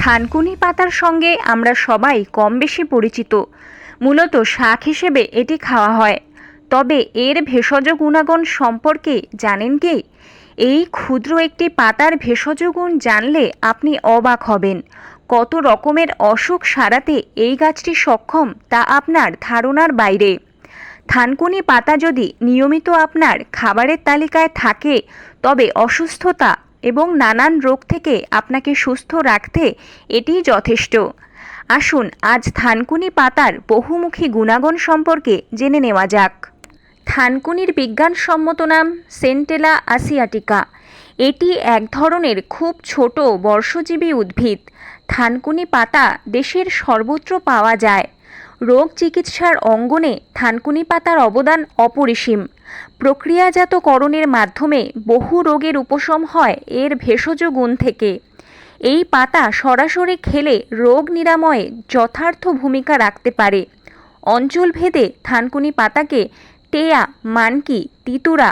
থানকুনি পাতার সঙ্গে আমরা সবাই কম বেশি পরিচিত। মূলত শাক হিসেবে এটি খাওয়া হয়। তবে এর ভেষজ গুণাগুণ সম্পর্কে জানেন কি? এই ক্ষুদ্র একটি পাতার ভেষজ গুণ জানলে আপনি অবাক হবেন। কত রকমের অসুখ সারাতে এই গাছটি সক্ষম তা আপনার ধারণার বাইরে। থানকুনি পাতা যদি নিয়মিত আপনার খাবারের তালিকায় থাকে, তবে অসুস্থতা এবং নানান রোগ থেকে আপনাকে সুস্থ রাখতে এটিই যথেষ্ট। আসুন, আজ থানকুনি পাতার বহুমুখী গুণাগুণ সম্পর্কে জেনে নেওয়া যাক। থানকুনির বিজ্ঞানসম্মত নাম সেন্টেলা আসিয়াটিকা। এটি এক ধরনের খুব ছোট বর্ষজীবী উদ্ভিদ। থানকুনি পাতা দেশের সর্বত্র পাওয়া যায়। রোগ চিকিৎসার অঙ্গনে থানকুনি পাতার অবদান অপরিসীম। প্রক্রিয়াজাতকরণের মাধ্যমে বহু রোগের উপশম হয় এর ভেষজ গুণ থেকে। এই পাতা সরাসরি খেলে রোগ নিরাময়ে যথার্থ ভূমিকা রাখতে পারে। অঞ্চলভেদে থানকুনি পাতাকে টেয়া, মানকি, তিতুরা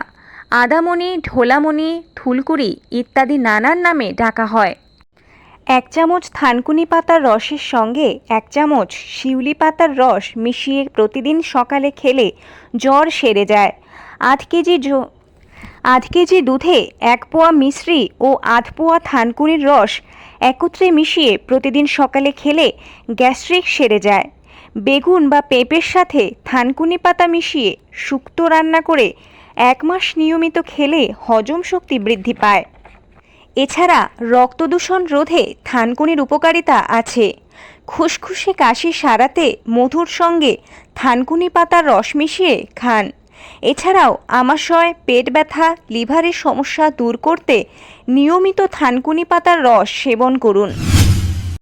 আদামণি ঢোলামণি থুলকুড়ি ইত্যাদি নানান নামে ডাকা হয়। এক চামচ থানকুনি পাতার রসের সঙ্গে এক চামচ শিউলি পাতার রস মিশিয়ে প্রতিদিন সকালে খেলে জ্বর সেরে যায়। আধ কেজি আধ কেজি দুধে এক পোয়া মিশ্রি ও আধ পোয়া থানকুনির রস একত্রে মিশিয়ে প্রতিদিন সকালে খেলে গ্যাস্ট্রিক সেরে যায়। বেগুন বা পেঁপের সাথে থানকুনি পাতা মিশিয়ে শুক্তো রান্না করে এক মাস নিয়মিত খেলে হজম শক্তি বৃদ্ধি পায়। এছাড়া রক্তদূষণ রোধে থানকুনির উপকারিতা আছে। খুসখুসে কাশি সারাতে মধুর সঙ্গে থানকুনি পাতার রস মিশিয়ে খান। এছাড়াও আমাশয়, পেট ব্যথা, লিভারের সমস্যা দূর করতে নিয়মিত থানকুনি পাতার রস সেবন করুন।